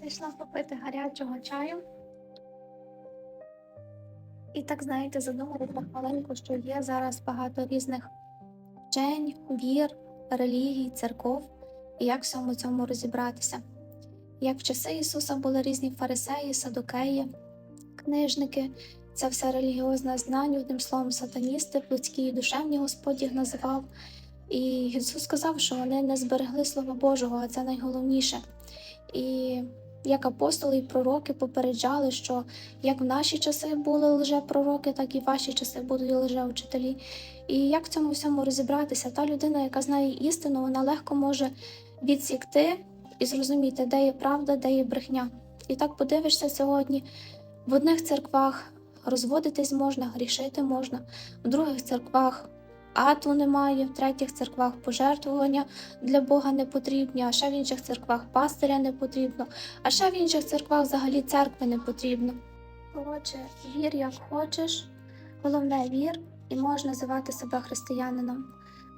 Зайшла попити гарячого чаю. І так, знаєте, задумалася маленько, що є зараз багато різних вчень, вір, релігій, церков, і як всьому цьому розібратися. Як в часи Ісуса були різні фарисеї, садукеї, книжники, це все релігіозне знання, одним словом, сатаністи, плотські і душевні Господь їх називав. І Ісус сказав, що вони не зберегли Слова Божого, а це найголовніше. І як апостоли і пророки попереджали, що як в наші часи були лжепророки, так і в ваші часи будуть лжеучителі. І як в цьому всьому розібратися? Та людина, яка знає істину, вона легко може відсікти і зрозуміти, де є правда, де є брехня. І так подивишся сьогодні в одних церквах розводитись можна, грішити можна, в других церквах ату немає, в третіх церквах пожертвування для Бога не потрібні, а ще в інших церквах пастиря не потрібно, а ще в інших церквах взагалі церкви не потрібно. Коротше, вір як хочеш, головне вір, і можеш називати себе християнином.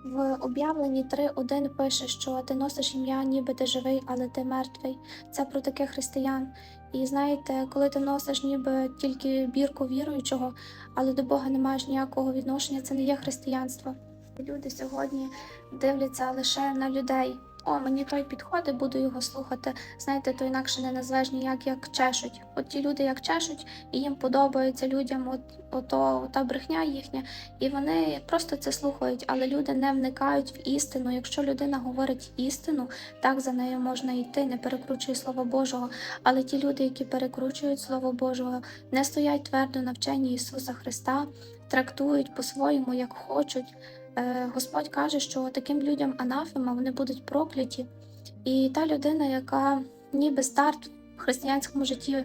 В об'явленні 3.1 пише, що ти носиш ім'я, ніби ти живий, але ти мертвий. Це про таких християн. І знаєте, коли ти носиш ніби тільки бірку віруючого, але до Бога не маєш ніякого відношення, це не є християнство. Люди сьогодні дивляться лише на людей. О, мені той підходить, буду його слухати. Знаєте, то інакше не назвеш ніяк як чешуть. От ті люди як чешуть, і їм подобається людям от, ото, та брехня їхня, і вони просто це слухають, але люди не вникають в істину. Якщо людина говорить істину, так за нею можна йти, не перекручує слово Божого. Але ті люди, які перекручують слово Божого, не стоять твердо на вченні Ісуса Христа, трактують по-своєму, як хочуть. Е, Господь каже, що таким людям анафема вони будуть прокляті. І та людина, яка ніби старт в християнському житті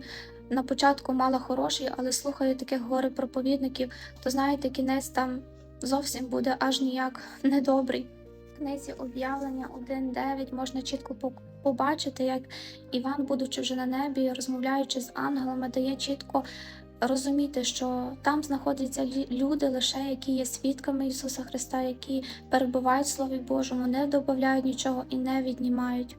на початку мала хороший, але слухає таких горе проповідників, то знаєте, кінець там зовсім буде аж ніяк недобрий. В книзі об'явлення 1.9 можна чітко побачити, як Іван, будучи вже на небі, розмовляючи з ангелами, дає чітко розуміти, що там знаходяться люди лише, які є свідками Ісуса Христа, які перебувають в Слові Божому, не додають нічого і не віднімають.